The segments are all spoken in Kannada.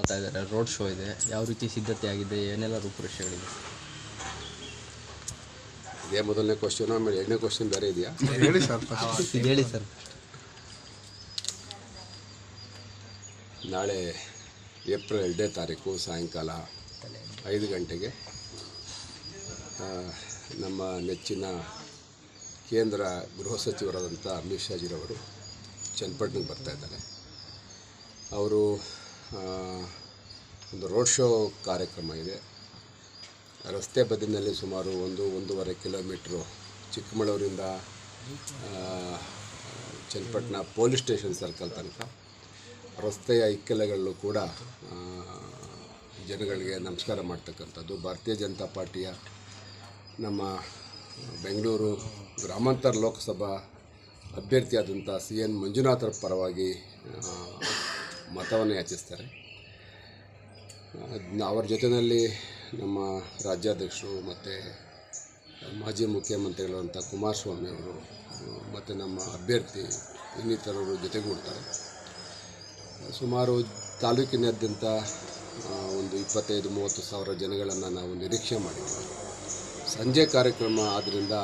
ಮಾಡ್ಕೋತಾ ಇದ್ದಾರೆ ರೋಡ್ ಶೋ ಇದೆ ಯಾವ ರೀತಿ ಸಿದ್ಧತೆ ಆಗಿದೆ ಏನೆಲ್ಲ ರೂಪುರೇಷೆಗಳಿದೆ? ಇದೇ ಮೊದಲನೇ ಕ್ವಶನ್ ಆಮೇಲೆ ಎರಡನೇ ಕ್ವಶನ್ ಬೇರೆ ಇದೆಯಾ? ಹೇಳಿ ಸರ್ ಇದು ಹೇಳಿ ಸರ್ ನಾಳೆ ಏಪ್ರಿಲ್ ಎರಡನೇ ತಾರೀಕು ಸಾಯಂಕಾಲ ಐದು ಗಂಟೆಗೆ ಆ, ನಮ್ಮ ನೆಚ್ಚಿನ ಕೇಂದ್ರ ಗೃಹ ಸಚಿವರಾದಂಥ ಅಮಿತ್ ಶಾಜಿರವರು ಚನ್ನಪಟ್ಟಣಕ್ಕೆ ಬರ್ತಾ ಇದ್ದಾರೆ. ಅವರು ಒಂದು ರೋಡ್ ಶೋ ಕಾರ್ಯಕ್ರಮ ಇದೆ. ರಸ್ತೆ ಬದಿನಲ್ಲಿ ಸುಮಾರು ಒಂದು, ಒಂದೂವರೆ ಕಿಲೋಮೀಟ್ರು ಚಿಕ್ಕಮಗಳೂರಿಂದ ಚನ್ನಪಟ್ಟಣ ಪೊಲೀಸ್ ಸ್ಟೇಷನ್ ಸರ್ಕಲ್ ತನಕ ರಸ್ತೆಯ ಇಕ್ಕೆಲೆಗಳಲ್ಲೂ ಕೂಡ ಜನಗಳಿಗೆ ನಮಸ್ಕಾರ ಮಾಡ್ತಕ್ಕಂಥದ್ದು. ಭಾರತೀಯ ಜನತಾ ಪಾರ್ಟಿಯ ನಮ್ಮ ಬೆಂಗಳೂರು ಗ್ರಾಮಾಂತರ ಲೋಕಸಭಾ ಅಭ್ಯರ್ಥಿಯಾದಂಥ ಸಿ ಎನ್ ಮಂಜುನಾಥರ ಪರವಾಗಿ ಮತವನ್ನು ಯಾಚಿಸ್ತಾರೆ. ಅವ್ರ ಜೊತೆಯಲ್ಲಿ ನಮ್ಮ ರಾಜ್ಯಾಧ್ಯಕ್ಷರು ಮತ್ತು ಮಾಜಿ ಮುಖ್ಯಮಂತ್ರಿಗಳು ಕುಮಾರಸ್ವಾಮಿ ಅವರು, ಮತ್ತು ನಮ್ಮ ಅಭ್ಯರ್ಥಿ ಇನ್ನಿತರರು ಜೊತೆಗೂಡ್ತಾರೆ. ಸುಮಾರು ತಾಲೂಕಿನಾದ್ಯಂತ ಒಂದು ಇಪ್ಪತ್ತೈದು, ಮೂವತ್ತು ಸಾವಿರ ಜನಗಳನ್ನು ನಾವು ನಿರೀಕ್ಷೆ ಮಾಡಿದ್ದೀವಿ. ಸಂಜೆ ಕಾರ್ಯಕ್ರಮ ಆದ್ದರಿಂದ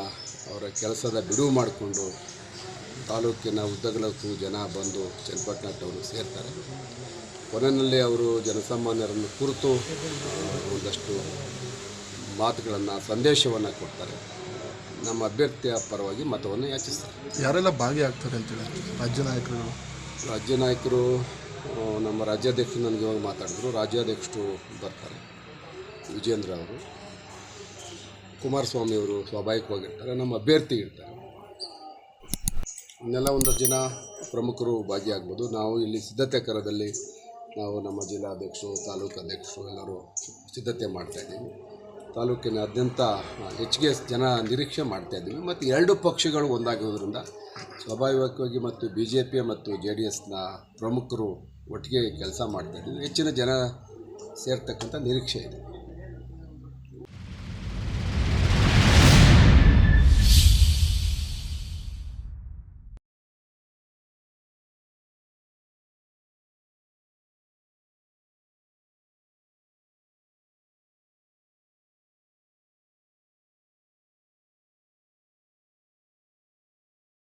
ಅವರ ಕೆಲಸದ ಬಿಡುವು ಮಾಡಿಕೊಂಡು ತಾಲೂಕಿನ ಉದ್ದಗಲಕ್ಕೂ ಜನ ಬಂದು ಚನ್ನಪಟ್ಟಣ ಟೌನ್ ಸೇರ್ತಾರೆ. ಕೊನೆಯಲ್ಲಿ ಅವರು ಜನಸಾಮಾನ್ಯರನ್ನು ಕುರಿತು ಒಂದಷ್ಟು ಮಾತುಗಳನ್ನು ಸಂದೇಶವನ್ನು ಕೊಡ್ತಾರೆ. ನಮ್ಮ ಅಭ್ಯರ್ಥಿಯ ಪರವಾಗಿ ಮತವನ್ನು ಯಾಚಿಸ್ತಾರೆ. ಯಾರೆಲ್ಲ ಭಾಗಿಯಾಗ್ತಾರೆ ಅಂತೇಳಿ ರಾಜ್ಯ ನಾಯಕರು ರಾಜ್ಯ ನಾಯಕರು ನಮ್ಮ ರಾಜ್ಯಾಧ್ಯಕ್ಷರು ನನಗೆ ಇವಾಗ ಮಾತಾಡಿದ್ರು. ರಾಜ್ಯಾಧ್ಯಕ್ಷರು ಬರ್ತಾರೆ. ವಿಜೇಂದ್ರ ಅವರು ಕುಮಾರಸ್ವಾಮಿ ಅವರು ಸ್ವಾಭಾವಿಕವಾಗಿರ್ತಾರೆ. ನಮ್ಮ ಅಭ್ಯರ್ಥಿ ಇರ್ತಾರೆ. ಇನ್ನೆಲ್ಲ ಒಂದಷ್ಟು ಜನ ಪ್ರಮುಖರು ಭಾಗಿಯಾಗ್ಬೋದು. ನಾವು ಇಲ್ಲಿ ಸಿದ್ಧತೆ ಕರದಲ್ಲಿ ನಾವು ನಮ್ಮ ಜಿಲ್ಲಾಧ್ಯಕ್ಷರು, ತಾಲೂಕು ಅಧ್ಯಕ್ಷರು ಎಲ್ಲರೂ ಸಿದ್ಧತೆ ಮಾಡ್ತಾಯಿದ್ದೀವಿ ತಾಲೂಕಿನಾದ್ಯಂತ ಹೆಚ್ಚಿಗೆ ಜನ ನಿರೀಕ್ಷೆ ಮಾಡ್ತಾಯಿದ್ದೀವಿ ಮತ್ತು ಎರಡು ಪಕ್ಷಗಳು ಒಂದಾಗಿರೋದ್ರಿಂದ ಸ್ವಾಭಾವಿಕವಾಗಿ ಮತ್ತು ಬಿ ಜೆ ಪಿ ಮತ್ತು ಜೆ ಡಿ ಎಸ್ನ ಪ್ರಮುಖರು ಒಟ್ಟಿಗೆ ಕೆಲಸ ಮಾಡ್ತಾಯಿದ್ದೀವಿ ಹೆಚ್ಚಿನ ಜನ ಸೇರ್ತಕ್ಕಂಥ ನಿರೀಕ್ಷೆ ಇದೆ.